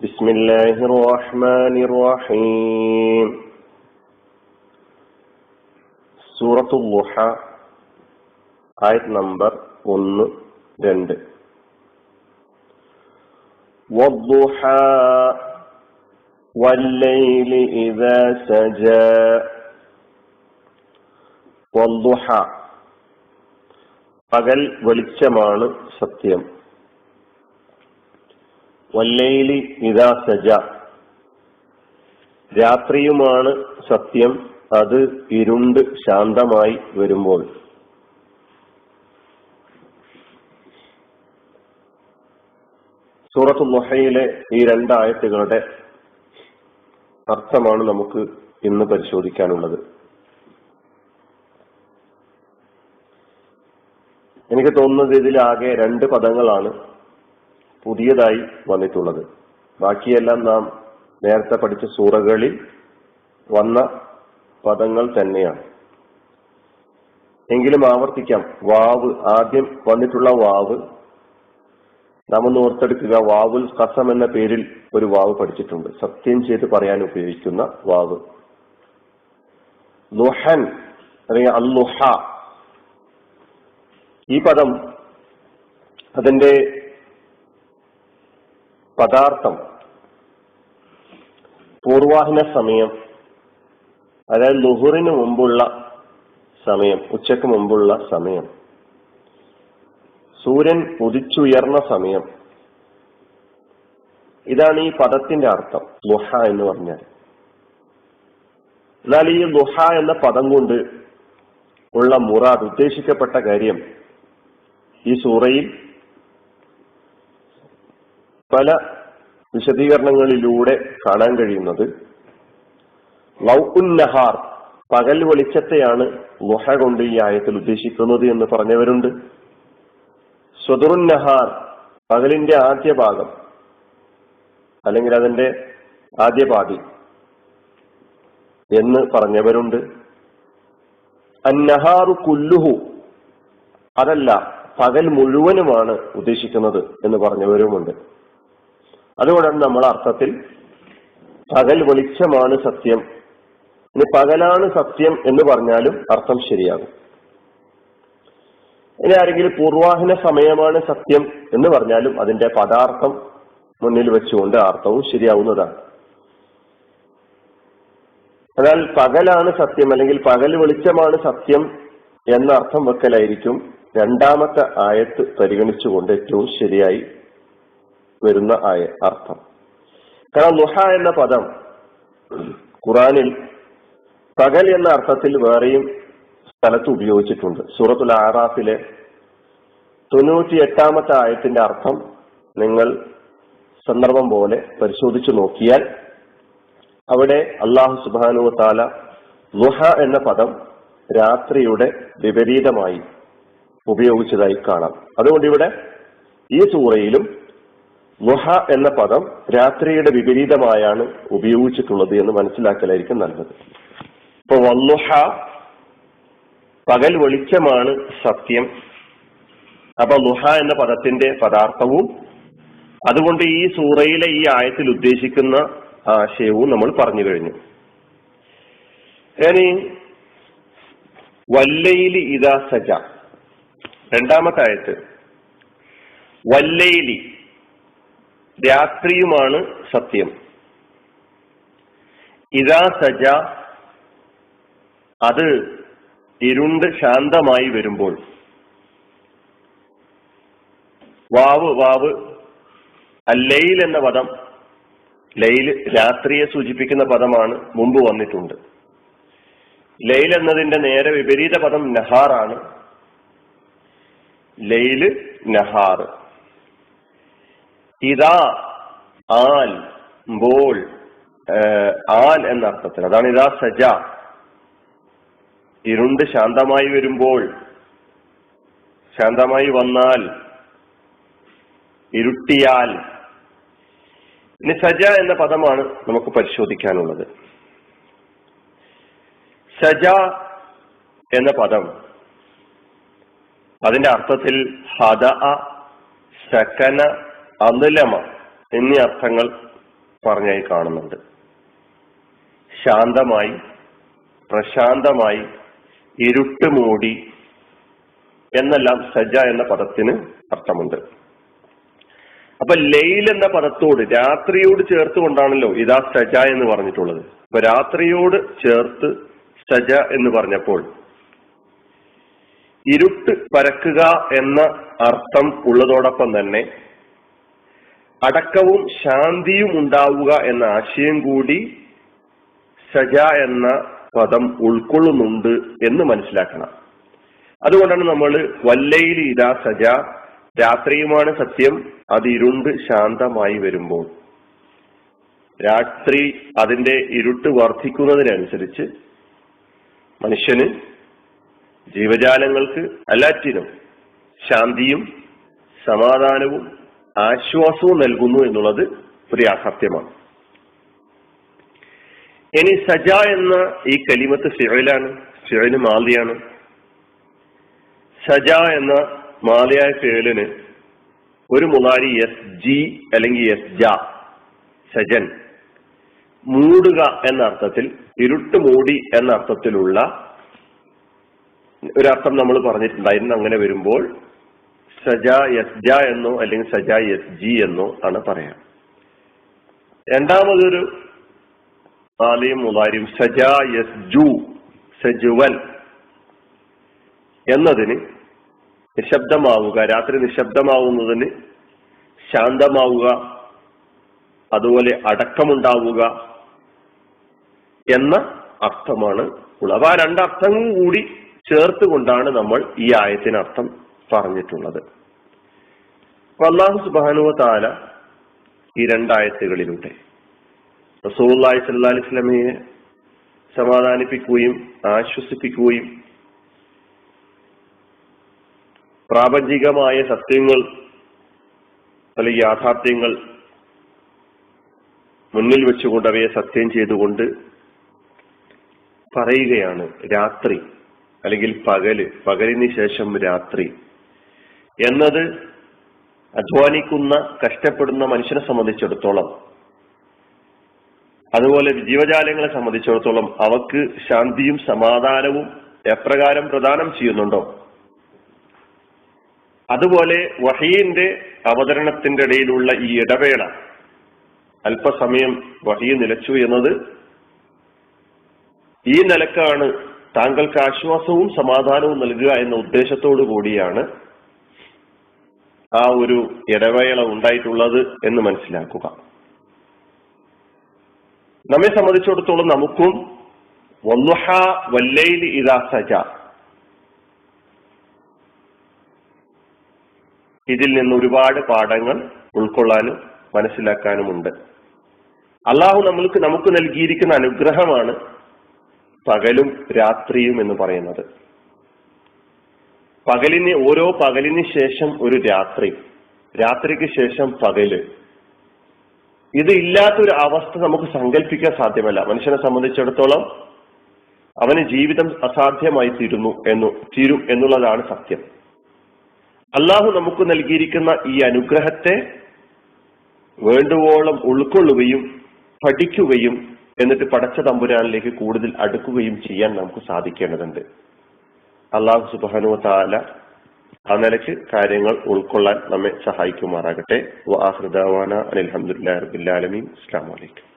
بسم الله الرحمن الرحيم സൂറത്തു ലുഹ ആയത് നമ്പർ ഒന്ന് രണ്ട് والضحى والليل إذا سجى والضحى പകൽ വെളിച്ചമാണ് സത്യം വല്ലയിലി ഇതാ സജ. രാത്രിയുമാണ് സത്യം അത് ഇരുണ്ട് ശാന്തമായി വരുമ്പോൾ. സൂറത്തു മൊഹയിലെ ഈ രണ്ടായത്തുകളുടെ അർത്ഥമാണ് നമുക്ക് ഇന്ന് പരിശോധിക്കാനുള്ളത്. എനിക്ക് തോന്നുന്നത് ഇതിലാകെ രണ്ട് പദങ്ങളാണ് പുതിയതായി വന്നിട്ടുള്ളത്. ബാക്കിയെല്ലാം നാം നേരത്തെ പഠിച്ച സൂറകളിൽ വന്ന പദങ്ങൾ തന്നെയാണ്. എങ്കിലും ആവർത്തിക്കാം. വാവ് ആദ്യം വന്നിട്ടുള്ള വാവ്. നാം ഒന്ന് ഓർത്തെടുക്കുക. വാവുൽ കസം എന്ന പേരിൽ ഒരു വാവ് പഠിച്ചിട്ടുണ്ട്. സത്യം ചെയ്ത് പറയാൻ ഉപയോഗിക്കുന്ന വാവ്. ലുഹൻ അല്ലെങ്കിൽ അല്ലുഹ ഈ പദം അതിന്റെ പദാർത്ഥം. പൂർവാഹന സമയം. അതായത് ലുഹുറിന് മുമ്പുള്ള സമയം ഉച്ചയ്ക്ക് മുമ്പുള്ള സമയം. സൂര്യൻ ഉദിച്ചുയർന്ന സമയം. ഇതാണ് ഈ പദത്തിന്റെ അർത്ഥം ലുഹ എന്ന് പറഞ്ഞാൽ. എന്നാൽ ഈ ലുഹ എന്ന പദം കൊണ്ട് ഉള്ള മുറാദ് ഉദ്ദേശിക്കപ്പെട്ട കാര്യം ഈ സൂറയിൽ പല വിശദീകരണങ്ങളിലൂടെ കാണാൻ കഴിയുന്നത് നഹാർ പകൽ വെളിച്ചത്തെയാണ് ലുഹ കൊണ്ട് ഈ ആയത്തിൽ ഉദ്ദേശിക്കുന്നത് എന്ന് പറഞ്ഞവരുണ്ട്. സ്വദുറുന്നഹാർ പകലിന്റെ ആദ്യ ഭാഗം അല്ലെങ്കിൽ അതിന്റെ ആദ്യ പാതി എന്ന് പറഞ്ഞവരുണ്ട്. അന്നഹാറു കുല്ലുഹു അതല്ല പകൽ മുഴുവനുമാണ് ഉദ്ദേശിക്കുന്നത് എന്ന് പറഞ്ഞവരുമുണ്ട്. അതുകൊണ്ടാണ് നമ്മൾ അർത്ഥത്തിൽ പകൽ വെളിച്ചമാണ് സത്യം. ഇനി പകലാണ് സത്യം എന്ന് പറഞ്ഞാലും അർത്ഥം ശരിയാകും. ഇനി ആരെങ്കിലും പൂർവാഹന സമയമാണ് സത്യം എന്ന് പറഞ്ഞാലും അതിന്റെ പദാർത്ഥം മുന്നിൽ വെച്ചുകൊണ്ട് അർത്ഥവും ശരിയാവുന്നതാണ്. എന്നാൽ പകലാണ് സത്യം അല്ലെങ്കിൽ പകൽ വെളിച്ചമാണ് സത്യം എന്ന അർത്ഥം വെക്കലായിരിക്കും രണ്ടാമത്തെ ആയത്ത് പരിഗണിച്ചുകൊണ്ട് ഏറ്റവും ശരിയായി വരുന്ന ആയ അർത്ഥം. കാരണം നുഹ എന്ന പദം ഖുറാനിൽ പകൽ എന്ന അർത്ഥത്തിൽ വേറെയും സ്ഥലത്ത് ഉപയോഗിച്ചിട്ടുണ്ട്. സൂറത്തുൽ ആറാഫിലെ തൊണ്ണൂറ്റി എട്ടാമത്തെ ആയത്തിന്റെ അർത്ഥം നിങ്ങൾ സന്ദർഭം പോലെ പരിശോധിച്ചു നോക്കിയാൽ അവിടെ അള്ളാഹു സുബാനു താല ലുഹ എന്ന പദം രാത്രിയുടെ വിപരീതമായി ഉപയോഗിച്ചതായി കാണാം. അതുകൊണ്ട് ഇവിടെ ഈ സൂറയിലും ലുഹ എന്ന പദം രാത്രിയുടെ വിപരീതമായാണ് ഉപയോഗിച്ചിട്ടുള്ളത് എന്ന് മനസ്സിലാക്കലായിരിക്കും നല്ലത്. ഇപ്പൊ വല്ലുഹ പകൽ വെളിച്ചമാണ് സത്യം. അപ്പൊ ലുഹ എന്ന പദത്തിന്റെ പദാർത്ഥവും അതുകൊണ്ട് ഈ സൂറയിലെ ഈ ആയത്തിൽ ഉദ്ദേശിക്കുന്ന ആശയവും നമ്മൾ പറഞ്ഞു കഴിഞ്ഞു. ഇനി വല്ലയിലി ഇതാ സജ. രണ്ടാമത്തെ ആയത്ത്. വല്ലയിലി രാത്രിയുമാണ് സത്യം. ഇതാ സജ അത് ഇരുണ്ട് ശാന്തമായി വരുമ്പോൾ. വാവ് വാവ് അല്ലയിൽ എന്ന പദം ലൈൽ രാത്രിയെ സൂചിപ്പിക്കുന്ന പദമാണ് മുമ്പ് വന്നിട്ടുണ്ട്. ലൈൽ എന്നതിന്റെ നേരെ വിപരീത പദം നഹാറാണ്. ലൈൽ നഹാർ. ഇതാ ബോൾ ആൽ എന്ന അർത്ഥത്തിൽ അതാണ് ഇതാ സജ. ഇരുണ്ട് ശാന്തമായി വരുമ്പോൾ ശാന്തമായി വന്നാൽ ഇരുട്ടിയാൽ. ഇനി സജ എന്ന പദമാണ് നമുക്ക് പരിശോധിക്കാനുള്ളത്. സജ എന്ന പദം അതിന്റെ അർത്ഥത്തിൽ ഹദ സകന അനിലമ എന്നീ അർത്ഥങ്ങൾ പറഞ്ഞായി കാണുന്നുണ്ട്. ശാന്തമായി പ്രശാന്തമായി ഇരുട്ട് മൂടി എന്നെല്ലാം സജ എന്ന പദത്തിന് അർത്ഥമുണ്ട്. അപ്പൊ ലെയിൽ എന്ന പദത്തോട് രാത്രിയോട് ചേർത്തുകൊണ്ടാണല്ലോ ഇതാ സജ എന്ന് പറഞ്ഞിട്ടുള്ളത്. അപ്പൊ രാത്രിയോട് ചേർത്ത് സജ എന്ന് പറഞ്ഞപ്പോൾ ഇരുട്ട് പരക്കുക എന്ന അർത്ഥം ഉള്ളതോടൊപ്പം തന്നെ അടക്കവും ശാന്തിയും ഉണ്ടാവുക എന്ന ആശയം കൂടി സജ എന്ന പദം ഉൾക്കൊള്ളുന്നുണ്ട് എന്ന് മനസ്സിലാക്കണം. അതുകൊണ്ടാണ് നമ്മൾ വല്ലയിൽ ഇതാ സജ രാത്രിയുമാണ് സത്യം അത് ഇരുണ്ട് ശാന്തമായി വരുമ്പോൾ. രാത്രി അതിന്റെ ഇരുട്ട് വർദ്ധിക്കുന്നതിനനുസരിച്ച് മനുഷ്യന് ജീവജാലങ്ങൾക്ക് എല്ലാറ്റിനും ശാന്തിയും സമാധാനവും ആശ്വാസവും നൽകുന്നു എന്നുള്ളത് ഒരു യാഥാർത്ഥ്യമാണ്. ഇനി സജ എന്ന ഈ കലിമത്ത് ഫിഴലാണ് ഫിഴൽ മാലിയാണ്. സജ എന്ന മാലിയായ ഫിഴലിന് ഒരു മുതാരി എസ് ജി അല്ലെങ്കിൽ എസ് ജ സജൻ. മൂടുക എന്ന അർത്ഥത്തിൽ ഇരുട്ട് മൂടി എന്ന അർത്ഥത്തിലുള്ള ഒരർത്ഥം നമ്മൾ പറഞ്ഞിട്ടുണ്ടായിരുന്നു. അങ്ങനെ വരുമ്പോൾ സജ എസ് ജ എന്നോ അല്ലെങ്കിൽ സജ എസ് ജി എന്നോ ആണ് പറയാം. രണ്ടാമതൊരു ആലയും മുതാരിയും സജ എസ് ജു സജുവൽ എന്നതിന് നിശബ്ദമാവുക രാത്രി നിശബ്ദമാവുന്നതിന് ശാന്തമാവുക അതുപോലെ അടക്കമുണ്ടാവുക എന്ന അർത്ഥമാണ് ഉള്ളത്. ആ രണ്ടർത്ഥവും കൂടി ചേർത്തുകൊണ്ടാണ് നമ്മൾ ഈ ആയത്തിന് അർത്ഥം പറഞ്ഞിട്ടുള്ളത്. അള്ളാഹു സുബാനുവ താല ഈ രണ്ടായത്തുകളിലൂടെ റസൂള്ളി സല്ലാ അലിസ്ലമയെ സമാധാനിപ്പിക്കുകയും ആശ്വസിപ്പിക്കുകയും പ്രാപഞ്ചികമായ സത്യങ്ങൾ അല്ലെങ്കിൽ യാഥാർത്ഥ്യങ്ങൾ മുന്നിൽ വെച്ചുകൊണ്ട് അവയെ സത്യം ചെയ്തുകൊണ്ട് പറയുകയാണ് രാത്രി അല്ലെങ്കിൽ പകൽ പകലിന് ശേഷം രാത്രി. എന്നത് അധ്വാനിക്കുന്ന കഷ്ടപ്പെടുന്ന മനുഷ്യനെ സംബന്ധിച്ചിടത്തോളം അതുപോലെ ജീവജാലങ്ങളെ സംബന്ധിച്ചിടത്തോളം അവക്ക് ശാന്തിയും സമാധാനവും എപ്രകാരം പ്രദാനം ചെയ്യുന്നുണ്ടോ? അതുപോലെ വഹീന്റെ അവതരണത്തിന്റെ ഇടയിലുള്ള ഈ ഇടവേള അല്പസമയം വഹീ നിലച്ചു എന്നത് ഈ നിലക്കാണ് താങ്കൾക്ക് ആശ്വാസവും സമാധാനവും നൽകുക എന്ന ഉദ്ദേശത്തോടു കൂടിയാണ് ആ ഒരു ഇടവേള ഉണ്ടായിട്ടുള്ളത് എന്ന് മനസ്സിലാക്കുക. നമ്മെ സംബന്ധിച്ചിടത്തോളം നമുക്കും വല്ലുഹ വല്ലയിൽ ഇതാ സജ. ഇതിൽ നിന്ന് ഒരുപാട് പാഠങ്ങൾ ഉൾക്കൊള്ളാനും മനസ്സിലാക്കാനുമുണ്ട്. അള്ളാഹു നമ്മൾക്ക് നമുക്ക് നൽകിയിരിക്കുന്ന അനുഗ്രഹമാണ് പകലും രാത്രിയും എന്ന് പറയുന്നത്. പകലിന് ഓരോ പകലിന് ശേഷം ഒരു രാത്രി. രാത്രിക്ക് ശേഷം പകൽ. ഇത് ഇല്ലാത്തൊരു അവസ്ഥ നമുക്ക് സങ്കല്പിക്കാൻ സാധ്യമല്ല. മനുഷ്യനെ സംബന്ധിച്ചിടത്തോളം അവന് ജീവിതം അസാധ്യമായി തീരുന്നു എന്നു തീരും എന്നുള്ളതാണ് സത്യം. അള്ളാഹു നമുക്ക് നൽകിയിരിക്കുന്ന ഈ അനുഗ്രഹത്തെ വേണ്ടുവോളം ഉൾക്കൊള്ളുകയും പഠിക്കുകയും എന്നിട്ട് പടച്ച തമ്പുരാനിലേക്ക് കൂടുതൽ അടുക്കുകയും ചെയ്യാൻ നമുക്ക് സാധിക്കേണ്ടതുണ്ട്. അള്ളാഹു സുബാനു താല ആ നിലയ്ക്ക് കാര്യങ്ങൾ ഉൾക്കൊള്ളാൻ നമ്മെ സഹായിക്കുമാറാകട്ടെ. വാഹൃദാന അലഹമുല്ലാ റബിൻ അസ്സാം വലൈക്കും